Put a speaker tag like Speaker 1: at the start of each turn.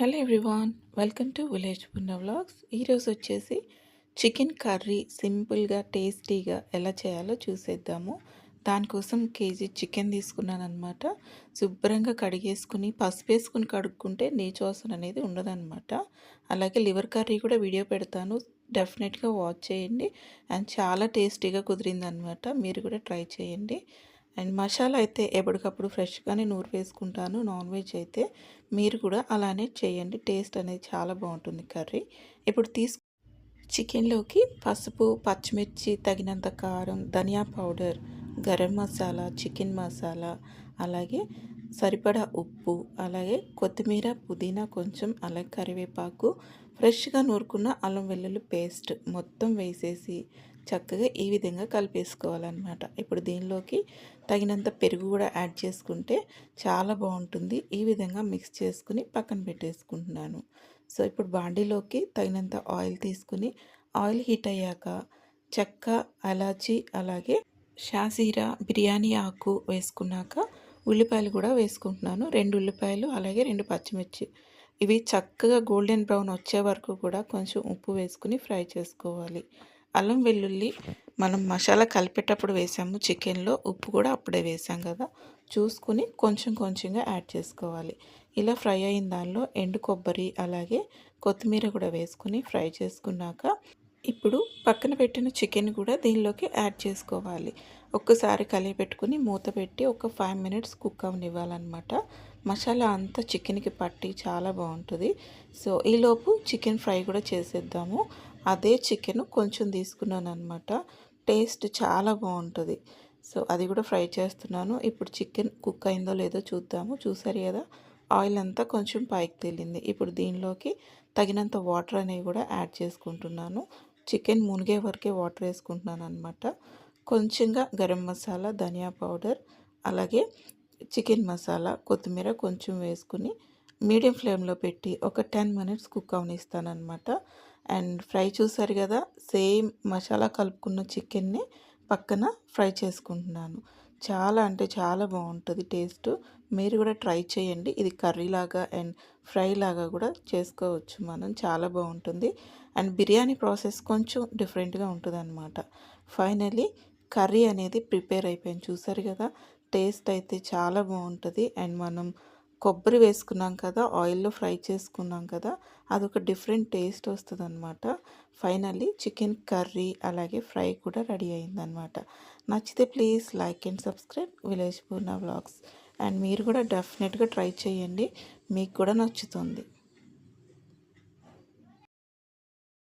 Speaker 1: Hello everyone welcome to village Punna vlogs. ఈరోజు వచ్చేసి chicken curry సింపుల్గా టేస్టీగా ఎలా చేయాలో చూసేద్దాము. దానికోసం కేజీ చికెన్ తీసుకున్నాను అనమాట శుభ్రంగా కడిగేసుకుని పసుపు వేసుకుని కడుక్కుంటే నీచోసన అనేది ఉండదన్నమాట. అలాగే లివర్ కర్రీ కూడా వీడియో పెడతాను. డెఫినెట్గా వాచ్ చేయండి. అండ్ చాలా టేస్టీగా కుదిరిందనమాట మీరు కూడా ట్రై చేయండి. అండ్ మసాలా అయితే ఎప్పటికప్పుడు ఫ్రెష్గానే నూరు వేసుకుంటాను. నాన్ వెజ్ అయితే మీరు కూడా అలానే చేయండి. టేస్ట్ అనేది చాలా బాగుంటుంది కర్రీ. ఇప్పుడు తీసుకు చికెన్లోకి పసుపు పచ్చిమిర్చి తగినంత కారం ధనియా పౌడర్ గరం మసాలా చికెన్ మసాలా అలాగే సరిపడా ఉప్పు అలాగే కొత్తిమీర పుదీనా కొంచెం అలాగే కరివేపాకు ఫ్రెష్గా నూరుకున్న అల్లం వెల్లుల్లి పేస్ట్ మొత్తం వేసేసి చక్కగా ఈ విధంగా కలిపేసుకోవాలన్నమాట. ఇప్పుడు దీనిలోకి తగినంత పెరుగు కూడా యాడ్ చేసుకుంటే చాలా బాగుంటుంది. ఈ విధంగా మిక్స్ చేసుకుని పక్కన పెట్టేసుకుంటున్నాను. సో ఇప్పుడు బాండీలోకి తగినంత ఆయిల్ తీసుకుని ఆయిల్ హీట్ అయ్యాక చెక్క అలాచి అలాగే షాజీరా బిర్యానీ ఆకు వేసుకున్నాక ఉల్లిపాయలు కూడా వేసుకుంటున్నాను. రెండు ఉల్లిపాయలు అలాగే రెండు పచ్చిమిర్చి. ఇవి చక్కగా గోల్డెన్ బ్రౌన్ వచ్చే వరకు కూడా కొంచెం ఉప్పు వేసుకుని ఫ్రై చేసుకోవాలి. అల్లం వెల్లుల్లి మనం మసాలా కలిపేటప్పుడు వేసాము. చికెన్లో ఉప్పు కూడా అప్పుడే వేసాం కదా. చూసుకుని కొంచెం కొంచెంగా యాడ్ చేసుకోవాలి. ఇలా ఫ్రై అయిన దానిలో ఎండు కొబ్బరి అలాగే కొత్తిమీర కూడా వేసుకుని ఫ్రై చేసుకున్నాక ఇప్పుడు పక్కన పెట్టిన చికెన్ కూడా దీనిలోకి యాడ్ చేసుకోవాలి. ఒక్కసారి కలిపి పెట్టుకుని మూత పెట్టి ఒక ఫైవ్ మినిట్స్ కుక్ అవనివ్వాలన్నమాట. మసాలా అంతా చికెన్కి పట్టి చాలా బాగుంటుంది. సో ఈలోపు చికెన్ ఫ్రై కూడా చేసేద్దాము. అదే చికెన్ కొంచెం తీసుకున్నాను అనమాట టేస్ట్ చాలా బాగుంటుంది. సో అది కూడా ఫ్రై చేస్తున్నాను. ఇప్పుడు చికెన్ కుక్ అయిందో లేదో చూద్దాము. చూసారు కదా ఆయిల్ అంతా కొంచెం పైకి తేలింది. ఇప్పుడు దీనిలోకి తగినంత వాటర్ అనేవి కూడా యాడ్ చేసుకుంటున్నాను. చికెన్ మునిగే వరకే వాటర్ వేసుకుంటున్నాను అనమాట కొంచెంగా గరం మసాలా ధనియా పౌడర్ అలాగే చికెన్ మసాలా కొత్తిమీర కొంచెం వేసుకుని మీడియం ఫ్లేమ్లో పెట్టి ఒక టెన్ మినిట్స్ కుక్ అవనిస్తాను అనమాట అండ్ ఫ్రై చూసారు కదా సేమ్ మసాలా కలుపుకున్న చికెన్ని పక్కన ఫ్రై చేసుకుంటున్నాను. చాలా అంటే చాలా బాగుంటుంది టేస్ట్. మీరు కూడా ట్రై చేయండి. ఇది కర్రీ లాగా అండ్ ఫ్రై లాగా కూడా చేసుకోవచ్చు మనం. చాలా బాగుంటుంది. అండ్ బిర్యానీ ప్రాసెస్ కొంచెం డిఫరెంట్గా ఉంటుంది అనమాట ఫైనలీ కర్రీ అనేది ప్రిపేర్ అయిపోయింది. చూసారు కదా టేస్ట్ అయితే చాలా బాగుంటుంది. అండ్ మనం కొబ్బరి వేసుకున్నాం కదా ఆయిల్లో ఫ్రై చేసుకున్నాం కదా అదొక డిఫరెంట్ టేస్ట్ వస్తుంది అనమాట ఫైనల్లీ చికెన్ కర్రీ అలాగే ఫ్రై కూడా రెడీ అయిందనమాట నచ్చితే please like and subscribe village Purna vlogs. And మీరు కూడా డెఫినెట్గా ట్రై చేయండి మీకు కూడా నచ్చుతుంది.